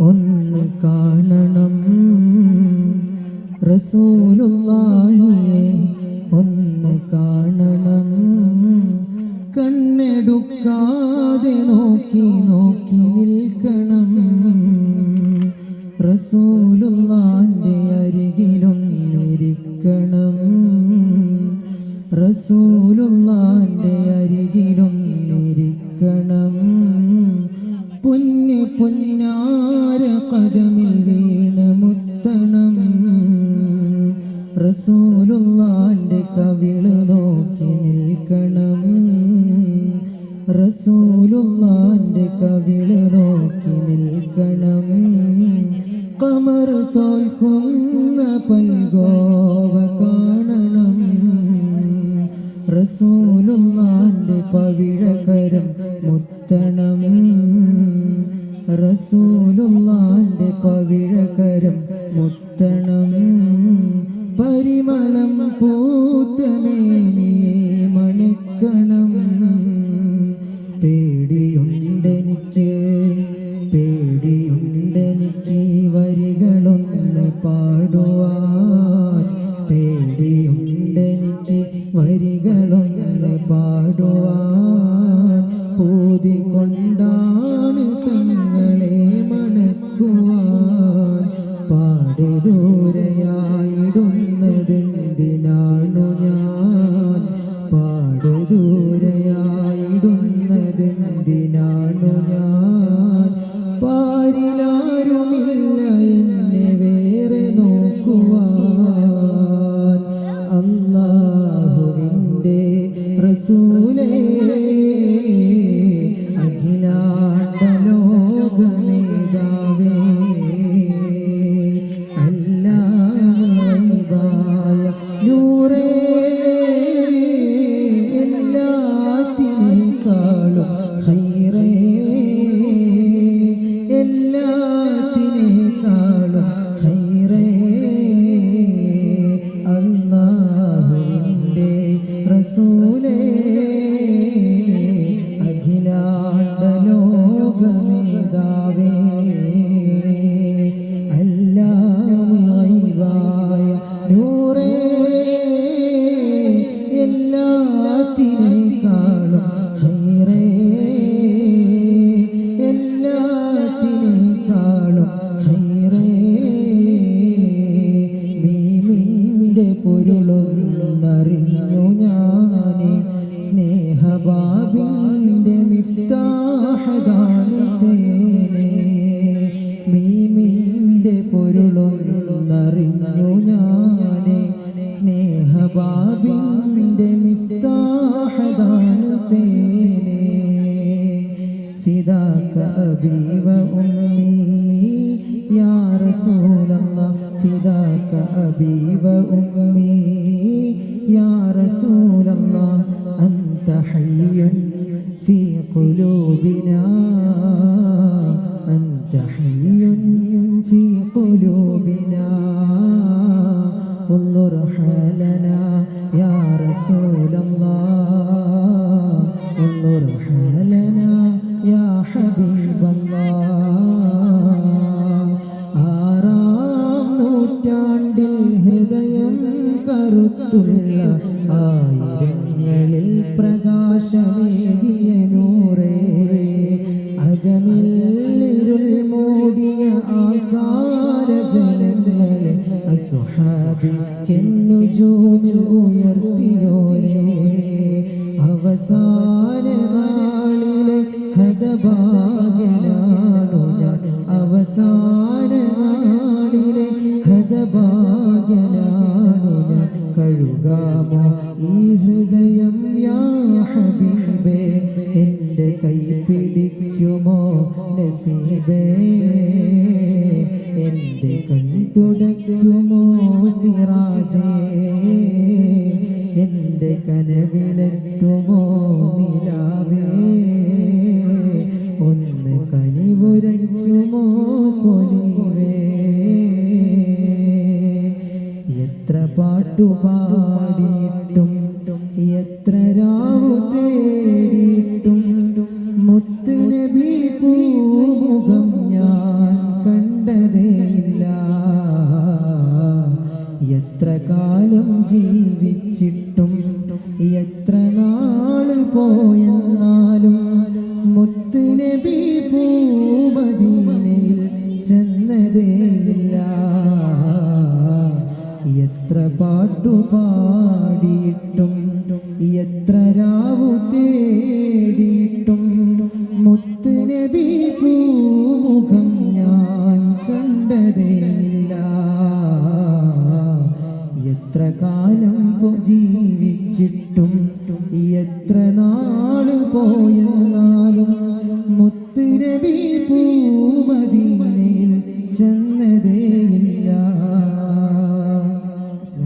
ഒന്ന് കാണണം. റസൂലുള്ളാഹിയെ ഒന്ന് കാണണം. കണ്ണെടുക്കാതെ നോക്കി നോക്കി നിൽക്കണം. റസൂലുള്ളാന്റെ അരികിലൊന്നിരിക്കണം. റസൂലുള്ളാന്റെ റസൂലുള്ളാന്റെ കവിൾ നോക്കി നിൽക്കണം. റസൂലുള്ളാന്റെ കവിൾ നോക്കി നിൽക്കണം. കമർ തോൽക്കുന്ന പൽഗോവ കാണണം. റസൂലുള്ളാന്റെ പവിഴകരം മുത്തണം. റസൂലുള്ളാന്റെ പവിഴകരം പരിമളം പൂത്തമേനിയെ mm -hmm. റസൂലേ. വാവിന്റെ മിഫ്താഹദാണ് തേനെ മീമിന്റെ പൊരുളൊന്നറിഞ്ഞു ഞാനെ. സ്നേഹബാബിന്റെ മിഫ്താഹദാണ് തേനെ ഫിദാക അബീവ ഉമ്മീ യാ റസൂലല്ലാ. ഫിദാക അബീവ ഉമ്മീ. أنت حي في قلوبنا أنت حي في قلوبنا انظر حالنا يا رسول الله انظر حالنا يا حبيب الله ആറാം നൂറ്റാണ്ടിൽ ഹൃദയം കറുത്തുള്ള ആയിരങ്ങളിൽ പ്രകാശമേകിയ നൂറേ. ഇരുൾ മൂടിയ ആകാര ജനങ്ങളെ അസുഹാബി കെന്നുജൂമിൽ ഉയർത്തിയോരേ. അവസാന സിറാജേ എന്റെ കനവിലെത്തുമോ നിലാവേ? ഒന്ന് കനിവുരയ്ക്കുമോ പൊലിവേ? എത്ര പാട്ടുപാടിയിട്ടും എത്ര പാട്ടുപാടിയിട്ടും എത്ര രാവു തേടിയിട്ടും മുത്ത് നബി പൂമുഖം ഞാൻ കണ്ടതേയില്ല. എത്ര കാലം ജീവിച്ചിട്ടും എത്ര നാൾ പോയെന്ന